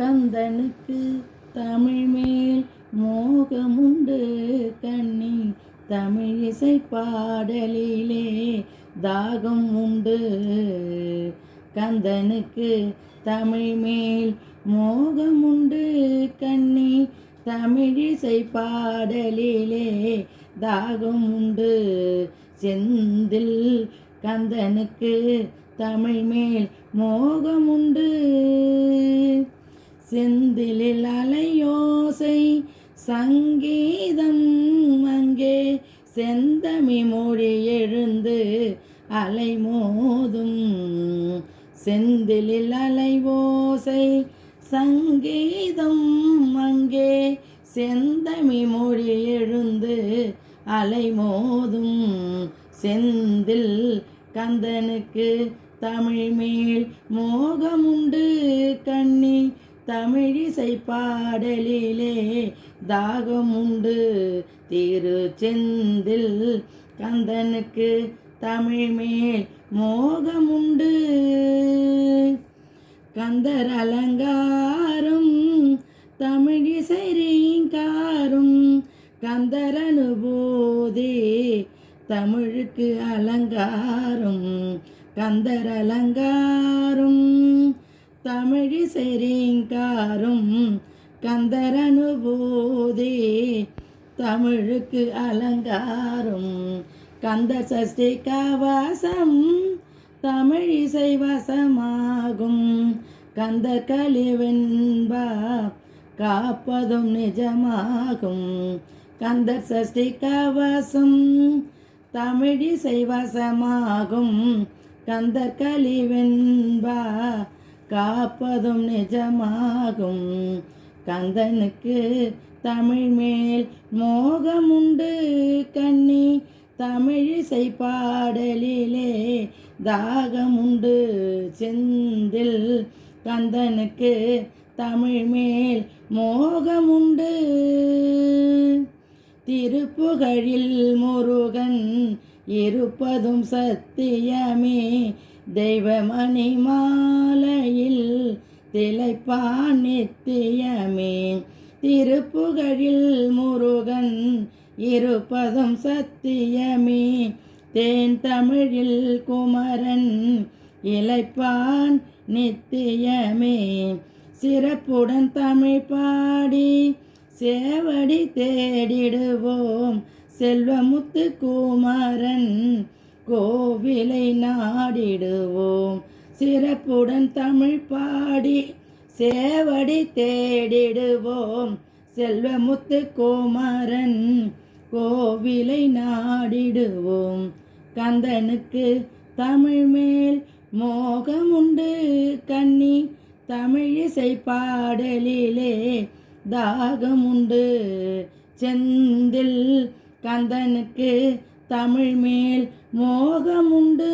கந்தனுக்கு தமிழ் மேல் மோகமுண்டு கண்ணி தமிழ் இசை பாடலிலே தாகம் உண்டு. கந்தனுக்கு தமிழ் மேல் மோகமுண்டு கண்ணி தமிழிசை பாடலிலே தாகம் உண்டு. செந்தில் கந்தனுக்கு தமிழ் மேல் மோகமுண்டு. செந்திலில் அலையோசை சங்கீதம் அங்கே. செந்தமி மொழி எழுந்து அலைமோதும். செந்திலில் அலைவோசை சங்கீதம் அங்கே. செந்தமி மொழி எழுந்து அலைமோதும். செந்தில் கந்தனுக்கு தமிழ் மேல் மோகமுண்டு கண் தமிழிசை பாடலிலே தாகம் உண்டு திருச்செந்தில் கந்தனுக்கு தமிழ் மேல் மோகமுண்டு. கந்தர் அலங்காரம் தமிழிசைரீங்காரும் கந்தர் அனுபூதி தமிழுக்கு அலங்காரும். கந்தர் அலங்காரும் தமிழிசைரீங்காரும் ரீங்காரும் கந்தர் தமிழுக்கு அலங்காரும் கந்த சஷ்டி கவசம் தமிழிசை வசமாகும். கந்த கலிவென்பா காப்பதும் நிஜமாகும். கந்த சஷ்டி கவசம் தமிழிசை வசமாகும். கந்த கலிவென்பா காப்பதும் நிஜமாகும். கந்தனுக்கு தமிழ் மேல் மோகமுண்டு. கண்ணி தமிழிசை பாடலிலே தாகமுண்டு. செந்தில் கந்தனுக்கு தமிழ் மேல் மோகமுண்டு. திருப்புகழில் முருகன் இருப்பதும் சத்தியமே. தெய்வமணி மாலையில் திளைப்பான் நித்தியமே. திருப்புகழில் முருகன் இருப்பதும் சத்தியமே. தேன் தமிழில் குமரன் இலைப்பான் நித்தியமே. சிறப்புடன் தமிழ் பாடி சேவடி தேடிடுவோம். செல்வமுத்து குமரன் கோவிலை நாடிடுவோம். சிறப்புடன் தமிழ் பாடி சேவடி தேடிடுவோம். செல்வமுத்து குமரன் கோவிலை நாடிடுவோம். கந்தனுக்கு தமிழ் மேல் மோகமுண்டு. கண்ணி தமிழிசை பாடலிலே தாகமுண்டு. செந்தில் கந்தனுக்கு தமிழ் மேல் மோகமுண்டு.